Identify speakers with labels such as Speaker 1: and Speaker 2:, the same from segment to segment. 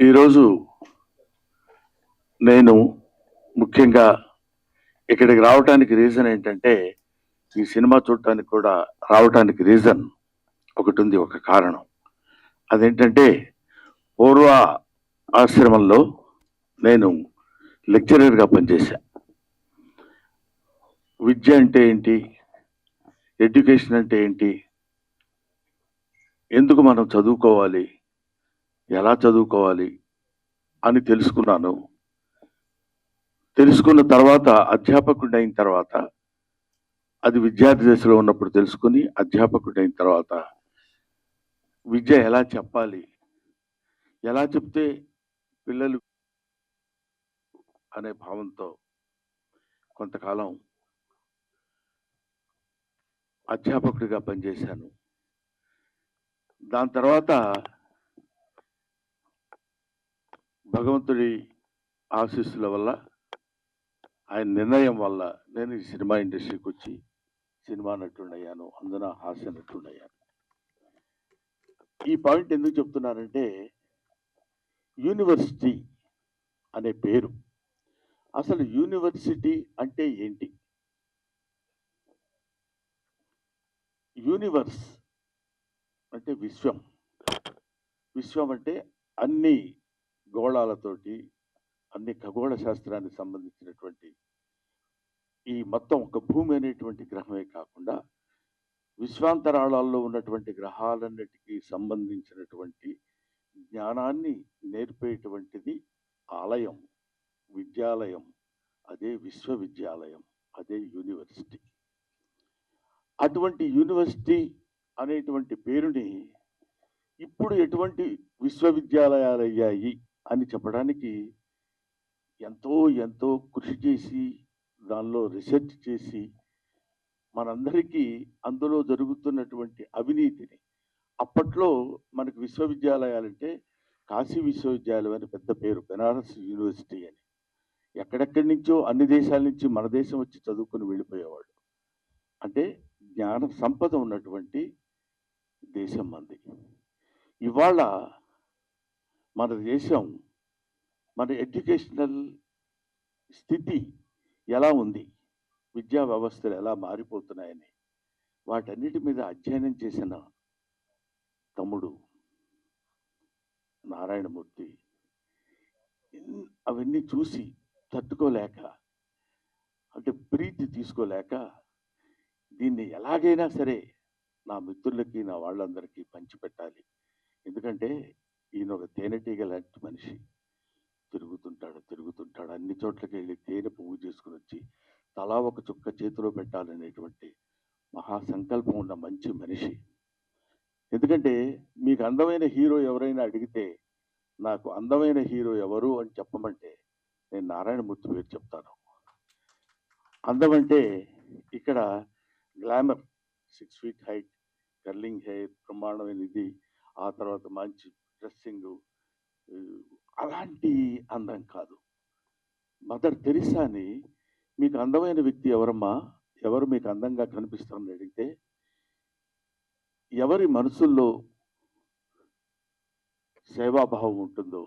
Speaker 1: ఈరోజు నేను ముఖ్యంగా ఇక్కడికి రావడానికి రీజన్ ఏంటంటే ఈ సినిమా చూడటానికి కూడా రావటానికి రీజన్ ఒకటి ఉంది ఒక కారణం. అదేంటంటే పూర్వ ఆశ్రమంలో నేను లెక్చరర్గా పనిచేశా. విద్య అంటే ఏంటి? ఎడ్యుకేషన్ అంటే ఏంటి? ఎందుకు మనం చదువుకోవాలి? ఎలా చదువుకోవాలి అని తెలుసుకున్నాను. తెలుసుకున్న తర్వాత అధ్యాపకుడు అయిన తర్వాత అది విద్యార్థి దశలో ఉన్నప్పుడు తెలుసుకుని అధ్యాపకుడు అయిన తర్వాత విద్య ఎలా చెప్పాలి? ఎలా చెప్తే పిల్లలు అనే భావంతో కొంతకాలం అధ్యాపకుడిగా పనిచేశాను. దాని తర్వాత భగవంతుడి ఆశీస్సుల వల్ల ఆయన నిర్ణయం వల్ల నేను ఈ సినిమా ఇండస్ట్రీకి వచ్చి సినిమా నటుడయ్యాను అందున హాస్య నటుడయ్యాను. ఈ పాయింట్ ఎందుకు చెప్తున్నానంటే యూనివర్సిటీ అనే పేరు. అసలు యూనివర్సిటీ అంటే ఏంటి? యూనివర్స్ అంటే విశ్వం. విశ్వం అంటే అన్ని గోళాలతోటి అన్ని ఖగోళ శాస్త్రానికి సంబంధించినటువంటి ఈ మొత్తం ఒక భూమి అనేటువంటి గ్రహమే కాకుండా విశ్వాంతరాళాల్లో ఉన్నటువంటి గ్రహాలన్నిటికీ సంబంధించినటువంటి జ్ఞానాన్ని నేర్పేటువంటిది ఆలయం విద్యాలయం అదే విశ్వవిద్యాలయం అదే యూనివర్సిటీ. అటువంటి యూనివర్సిటీ అనేటువంటి పేరుని ఇప్పుడు ఎటువంటి విశ్వవిద్యాలయాలు అయ్యాయి అని చెప్పడానికి ఎంతో ఎంతో కృషి చేసి దానిలో రీసెర్చ్ చేసి మనందరికీ అందులో జరుగుతున్నటువంటి అవినీతిని. అప్పట్లో మనకు విశ్వవిద్యాలయాలంటే కాశీ విశ్వవిద్యాలయం అని పెద్ద పేరు బెనారస్ యూనివర్సిటీ అని. ఎక్కడెక్కడి నుంచో అన్ని దేశాల నుంచి మన దేశం వచ్చి చదువుకుని వెళ్ళిపోయేవాళ్ళు. అంటే జ్ఞాన సంపద ఉన్నటువంటి దేశం మంది. ఇవాళ మన దేశం మన ఎడ్యుకేషనల్ స్థితి ఎలా ఉంది? విద్యా వ్యవస్థలు ఎలా మారిపోతున్నాయని వాటన్నిటి మీద అధ్యయనం చేసిన తమ్ముడు నారాయణమూర్తి అవన్నీ చూసి తట్టుకోలేక అంటే ప్రీతి తీసుకోలేక దీన్ని ఎలాగైనా సరే నా మిత్రులకి నా వాళ్ళందరికీ పంచిపెట్టాలి. ఎందుకంటే ఈయన ఒక తేనెటీగ లాంటి మనిషి. తిరుగుతుంటాడు తిరుగుతుంటాడు. అన్ని చోట్లకి వెళ్ళి తేనె పువ్వు చేసుకుని వచ్చి తలా ఒక చుక్క చేతిలో పెట్టాలనేటువంటి మహా సంకల్పం ఉన్న మంచి మనిషి. ఎందుకంటే మీకు అందమైన హీరో ఎవరైనా అడిగితే నాకు అందమైన హీరో ఎవరు అని చెప్పమంటే నేను నారాయణమూర్తి పేరు చెప్తాను. అందమంటే ఇక్కడ glamour six feet height curling hair బ్రహ్మాండమైన ఇది ఆ తర్వాత మంచి డ్రెస్సింగ్ అలాంటి అందం కాదు. మదర్ తెరిసాని మీకు అందమైన వ్యక్తి ఎవరమ్మా? ఎవరు మీకు అందంగా కనిపిస్తారని అడిగితే ఎవరి మనసుల్లో సేవాభావం ఉంటుందో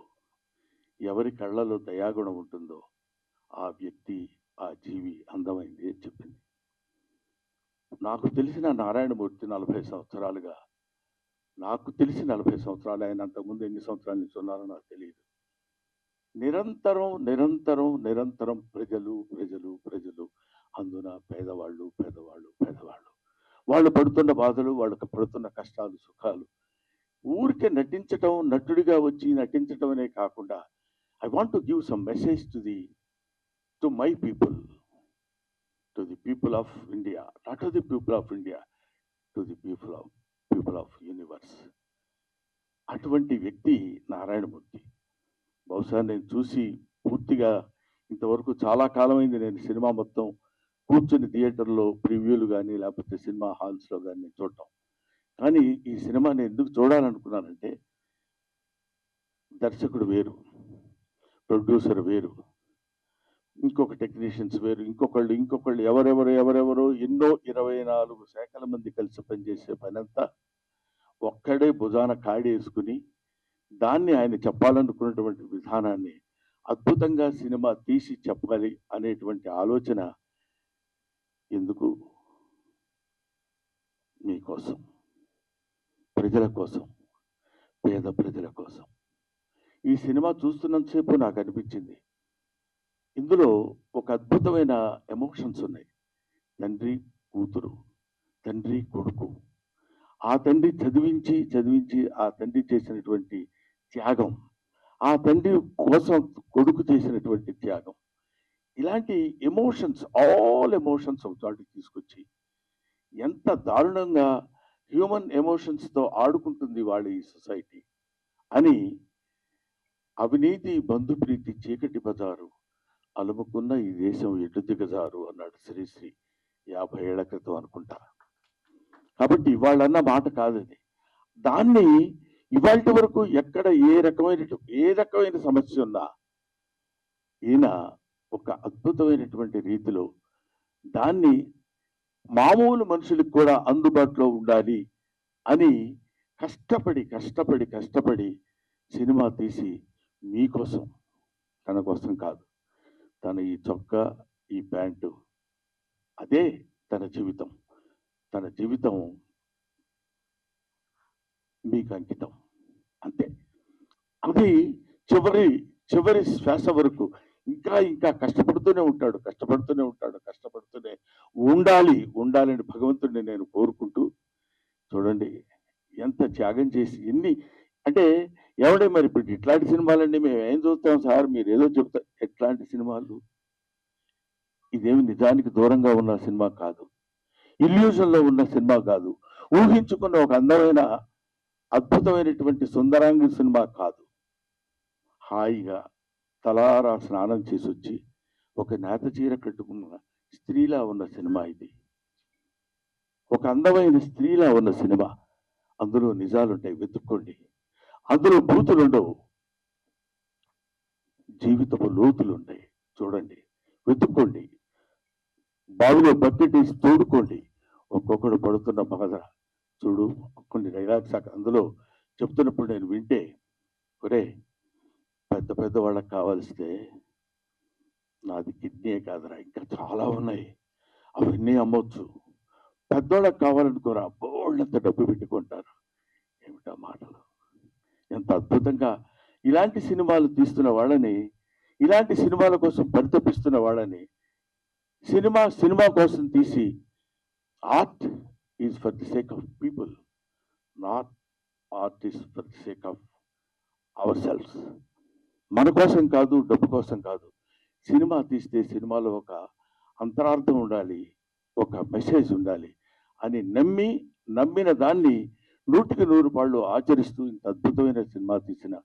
Speaker 1: ఎవరి కళ్ళలో దయాగుణం ఉంటుందో ఆ వ్యక్తి ఆ జీవి అందమైంది అని చెప్పింది. నాకు తెలిసిన నారాయణమూర్తి నలభై సంవత్సరాలుగా నాకు తెలిసి నలభై సంవత్సరాలు ఆయన అంతకుముందు ఎన్ని సంవత్సరాల నుంచి ఉన్నారో నాకు తెలియదు. నిరంతరం నిరంతరం నిరంతరం ప్రజలు ప్రజలు ప్రజలు అందున పేదవాళ్ళు పేదవాళ్ళు పేదవాళ్ళు. వాళ్ళు పడుతున్న బాధలు వాళ్ళకి పడుతున్న కష్టాలు సుఖాలు. ఊరికే నటించటం నటుడిగా వచ్చి నటించటం అనే కాకుండా I want to give some message to the to my people to the people of India not to the people of India to the people of people of universe అటువంటి వ్యక్తి నారాయణమూర్తి. బహుశా నేను చూసి పూర్తిగా ఇంతవరకు చాలా కాలమైంది నేను సినిమా మొత్తం కూర్చుని థియేటర్లో ప్రివ్యూలు కానీ లేకపోతే సినిమా హాల్స్లో కానీ నేను చూడటం. కానీ ఈ సినిమా నేను ఎందుకు చూడాలనుకున్నానంటే దర్శకుడు వేరు ప్రొడ్యూసర్ వేరు. ఇంకొక టెక్నీషియన్స్ వేరు ఇంకొకళ్ళు ఇంకొకళ్ళు ఎవరెవరు ఎవరెవరు ఎన్నో ఇరవై నాలుగు శాఖల మంది కలిసి పనిచేసే పనంతా ఒక్కడే భుజాన కాడేసుకుని దాన్ని ఆయన చెప్పాలనుకున్నటువంటి విధానాన్ని అద్భుతంగా సినిమా తీసి చెప్పాలి అనేటువంటి ఆలోచన ఎందుకు? మీకోసం ప్రజల కోసం పేద ప్రజల కోసం. ఈ సినిమా చూస్తున్నంతసేపు నాకు అనిపించింది. ఇందులో ఒక అద్భుతమైన ఎమోషన్స్ ఉన్నాయి. తండ్రి కూతురు తండ్రి కొడుకు. ఆ తండ్రి చదివించి చదివించి ఆ తండ్రి చేసినటువంటి త్యాగం ఆ తండ్రి కోసం కొడుకు చేసినటువంటి త్యాగం ఇలాంటి ఎమోషన్స్ ఆల్ ఎమోషన్స్ ఒక చోటికి తీసుకొచ్చి ఎంత దారుణంగా హ్యూమన్ ఎమోషన్స్తో ఆడుకుంటుంది వాళ్ళ ఈ సొసైటీ అని అవినీతి బంధుప్రీతి చీకటి బజారు అలుముకున్న ఈ దేశం ఎటు దిగజారు అన్నాడు శ్రీశ్రీ యాభై ఏళ్ళ క్రితం అనుకుంటా. కాబట్టి ఇవాళన్న మాట కాదది. దాన్ని ఇవాళ వరకు ఎక్కడ ఏ రకమైన ఏ రకమైన సమస్య ఉన్నా ఈయన ఒక అద్భుతమైనటువంటి రీతిలో దాన్ని మామూలు మనుషులకు కూడా అందుబాటులో ఉండాలి అని కష్టపడి కష్టపడి కష్టపడి సినిమా తీసి మీకోసం తన కోసం కాదు. తన ఈ చొక్కా ఈ ప్యాంటు అదే తన జీవితం. తన జీవితం మీకు అంకితం. అంతే. అది చివరి చివరి శ్వాస వరకు ఇంకా ఇంకా కష్టపడుతూనే ఉంటాడు కష్టపడుతూనే ఉంటాడు కష్టపడుతూనే ఉండాలి ఉండాలని భగవంతుడిని నేను కోరుకుంటూ చూడండి ఎంత త్యాగం చేసి ఎన్ని అంటే ఎవడే మరి ఇప్పుడు ఇట్లాంటి సినిమాలండి మేము ఏం చూస్తాం సార్? మీరు ఏదో చెప్తారు ఎట్లాంటి సినిమాలు? ఇదేమి నిజానికి దూరంగా ఉన్న సినిమా కాదు. ఇల్యూజన్లో ఉన్న సినిమా కాదు. ఊహించుకున్న ఒక అందమైన అద్భుతమైనటువంటి సుందరాంగి సినిమా కాదు. హాయిగా తలారా స్నానం చేసి వచ్చి ఒక నేత చీర కట్టుకున్న స్త్రీలా ఉన్న సినిమా ఇది. ఒక అందమైన స్త్రీలా ఉన్న సినిమా. అందులో నిజాలుంటాయి. వెతుక్కోండి. అందులో బూతులు ఉండవు జీవితపు లోతులు ఉన్నాయి చూడండి వెతుక్కోండి. బావిలో బకెట్ తోడుకోండి. ఒక్కొక్కడు పడుతున్న బాధ. చూడు కొన్ని డైలాగ్స్ అందులో చెప్తున్నప్పుడు నేను వింటే ఒరే పెద్ద పెద్ద వాళ్ళకి కావాల్సితే నాది కిడ్నీ కాదురా ఇంకా చాలా ఉన్నాయి. అవన్నీ అమ్మొచ్చు. పెద్దోళ్ళకి కావాలనుకోరా బోళ్ళంత డబ్బు పెట్టుకుంటారు. ఏమిటా మాటలు? ఎంత అద్భుతంగా ఇలాంటి సినిమాలు తీస్తున్న వాళ్ళని ఇలాంటి సినిమాల కోసం పరితపిస్తున్న వాళ్ళని సినిమా సినిమా కోసం తీసి art is for the sake of people not art is for the sake of our selfs మన కోసం కాదు డబ్బు కోసం కాదు. సినిమా తీస్తే సినిమాలో ఒక అంతరార్థం ఉండాలి ఒక మెసేజ్ ఉండాలి అని నమ్మి నమ్మిన దాన్ని నూటికి నూరు పాళ్ళు ఆచరిస్తూ ఇంత అద్భుతమైన సినిమా తీసిన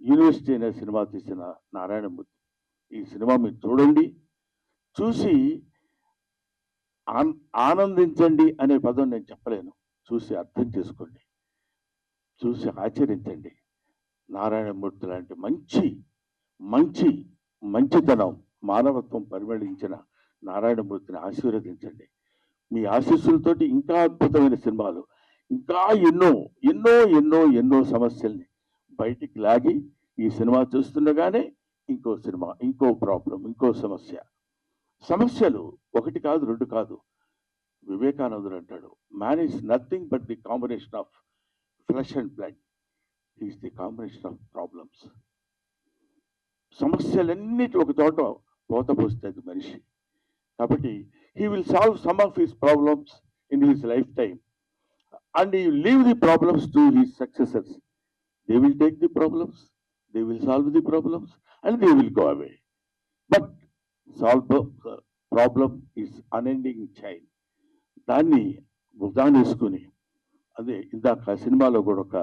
Speaker 1: యూనివర్సిటీ అనే సినిమా తీసిన నారాయణమూర్తి. ఈ సినిమా మీరు చూడండి. చూసి ఆన్- ఆనందించండి అనే పదం నేను చెప్పలేను. చూసి అర్థం చేసుకోండి. చూసి ఆచరించండి. నారాయణమూర్తి లాంటి మంచి మంచి మంచితనం మానవత్వం పరిమళించిన నారాయణమూర్తిని ఆశీర్వదించండి. మీ ఆశీస్సులతోటి ఇంకా అద్భుతమైన సినిమాలు ఇంకా ఎన్నో ఎన్నో ఎన్నో ఎన్నో సమస్యల్ని బయటికి లాగి ఈ సినిమా చూస్తుండగానే ఇంకో సినిమా ఇంకో ప్రాబ్లం ఇంకో సమస్య. సమస్యలు ఒకటి కాదు రెండు కాదు. వివేకానందుడు అంటాడు man is nothing but the combination of flesh and blood is the combination of problems సమస్యలన్నిటి ఒక చోట పోత పోస్తుంది మనిషి. కాబట్టి he will solve some of his problems in his lifetime and you leave the problems to his successors they will take the problems they will solve the problems and they will go away but solve problem is unending chain దాన్ని భుజాన్ని వేసుకుని అదే ఇందాక సినిమాలో కూడా ఒక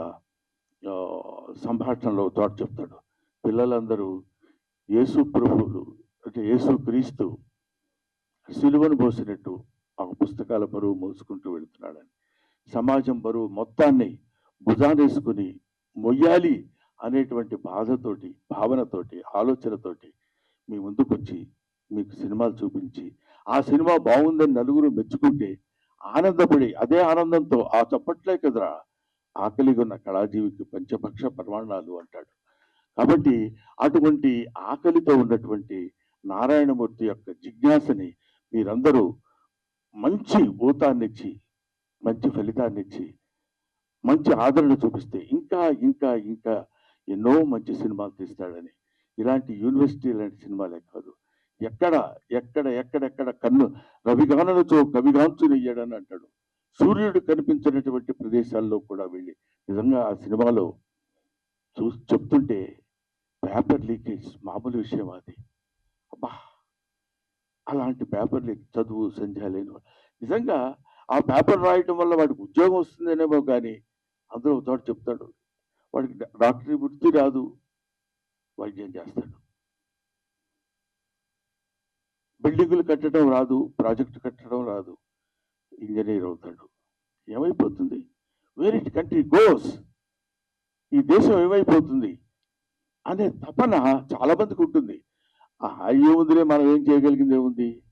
Speaker 1: సంభాషణలో తోట చెప్తాడు. పిల్లలందరూ యేసు ప్రభువులు అంటే యేసు క్రీస్తు సిలువను పోసినట్టు ఆ పుస్తకాల బరువు మోసుకుంటూ వెళుతున్నాడని. సమాజం బరువు మొత్తాన్ని భుజానేసుకుని మొయ్యాలి అనేటువంటి బాధతోటి భావనతోటి ఆలోచనతోటి మీ ముందుకొచ్చి మీకు సినిమాలు చూపించి ఆ సినిమా బాగుందని నలుగురు మెచ్చుకుంటే ఆనందపడి అదే ఆనందంతో ఆ చప్పట్లే కదరా ఆకలిగా ఉన్న కళాజీవికి పంచపక్ష ప్రమాణాలు అంటాడు. కాబట్టి అటువంటి ఆకలితో ఉన్నటువంటి నారాయణమూర్తి యొక్క జిజ్ఞాసని మీరందరూ మంచి ఊతాన్నిచ్చి మంచి ఫలితాన్ని ఇచ్చి మంచి ఆదరణ చూపిస్తే ఇంకా ఇంకా ఇంకా ఎన్నో మంచి సినిమాలు తీస్తాడని. ఇలాంటి యూనివర్సిటీ లాంటి సినిమాలే కాదు. ఎక్కడ ఎక్కడ ఎక్కడెక్కడ కన్ను రవిగానలతో కవిగాంచునయ్యాడని అంటాడు. సూర్యుడు కనిపించినటువంటి ప్రదేశాల్లో కూడా వెళ్ళి నిజంగా ఆ సినిమాలో చూ చెప్తుంటే పేపర్ లీకేజ్ మామూలు విషయం అది. అబ్బా! అలాంటి పేపర్ లీక్ చదువు సంధ్య లేని నిజంగా ఆ పేపర్ రాయటం వల్ల వాడికి ఉద్యోగం వస్తుందనేమో కానీ అందరూ ఒకచోట చెప్తాడు. వాడికి డాక్టర్ డాక్టరీ వృత్తి రాదు. వైద్యం చేస్తాడు? బిల్డింగులు కట్టడం రాదు ప్రాజెక్టు కట్టడం రాదు. ఇంజనీర్ అవుతాడు. ఏమైపోతుంది? Where it country goes. ఈ దేశం ఏమైపోతుంది? అనే తపన చాలా మందికి ఉంటుంది. ఏముందిలే మనం ఏం చేయగలిగింది ఏముంది?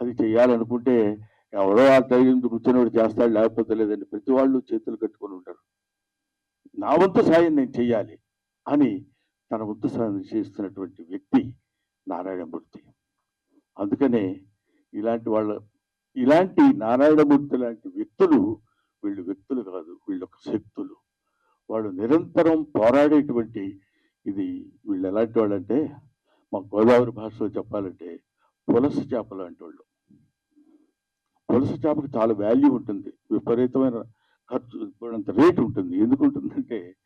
Speaker 1: అది చేయాలనుకుంటే ఎవరో ఆ టైం కూర్చొని చేస్తాడు లేకపోతే లేదండి. ప్రతి వాళ్ళు చేతులు కట్టుకొని ఉంటారు. నా వంతు సాయం నేను చేయాలి అని తన వంతు సాయం చేస్తున్నటువంటి వ్యక్తి నారాయణమూర్తి. అందుకనే ఇలాంటి వాళ్ళ ఇలాంటి నారాయణమూర్తి లాంటి వ్యక్తులు వీళ్ళు వ్యక్తులు కాదు వీళ్ళు శక్తులు. వాళ్ళు నిరంతరం పోరాడేటువంటి ఇది వీళ్ళు ఎలాంటి వాళ్ళంటే మా గోదావరి భాషలో చెప్పాలంటే పులస చేపలు లాంటి వాళ్ళు. పులస చేపకి చాలా వాల్యూ ఉంటుంది. విపరీతమైన ఖర్చు అంత రేటు ఉంటుంది. ఎందుకు ఉంటుందంటే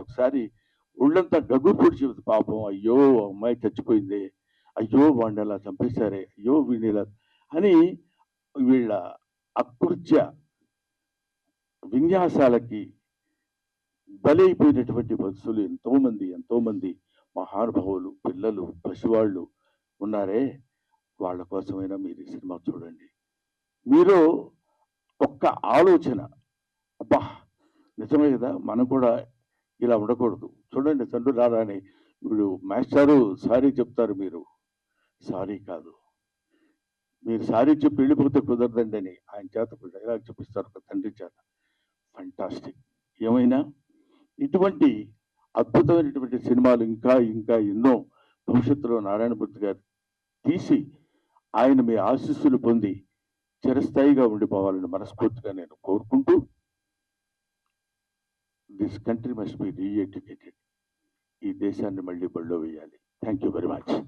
Speaker 1: ఒకసారి ఒళ్ళంతా గగ్గు పొడిచి పాపం అయ్యో అమ్మాయి చచ్చిపోయింది. అయ్యో వాడిని అలా చంపేశారే. అయ్యో వీడిని ఇలా అని వీళ్ళ అకృత్య విన్యాసాలకి బలైపోయినటువంటి మనుషులు ఎంతోమంది ఎంతోమంది మహానుభావులు పిల్లలు పసివాళ్ళు ఉన్నారే? వాళ్ళ కోసమైనా మీరు ఈ సినిమా చూడండి. మీరు ఒక్క ఆలోచన అబ్బా! నిజమే కదా మనం కూడా ఇలా ఉండకూడదు. చూడండి తండ్రి రారా అని వీడు మాస్టారు సారీ చెప్తారు మీరు. సారీ కాదు. మీరు సారీ చెప్పి వెళ్ళిపోతే కుదరదండి అని ఆయన చేత డైలాగ్ చూపిస్తారు ఒక తండ్రి చేత. ఫంటాస్టిక్ ఏమైనా? ఇటువంటి అద్భుతమైనటువంటి సినిమాలు ఇంకా ఇంకా ఎన్నో భవిష్యత్తులో నారాయణమూర్తి గారు తీసి ఆయన మీ ఆశీస్సులు పొంది చిరస్థాయిగా ఉండిపోవాలని మనస్ఫూర్తిగా నేను కోరుకుంటూ this country must be reeducated ఈ దేశాన్ని మళ్ళీ బళ్ళో వేయాలి. Thank you very much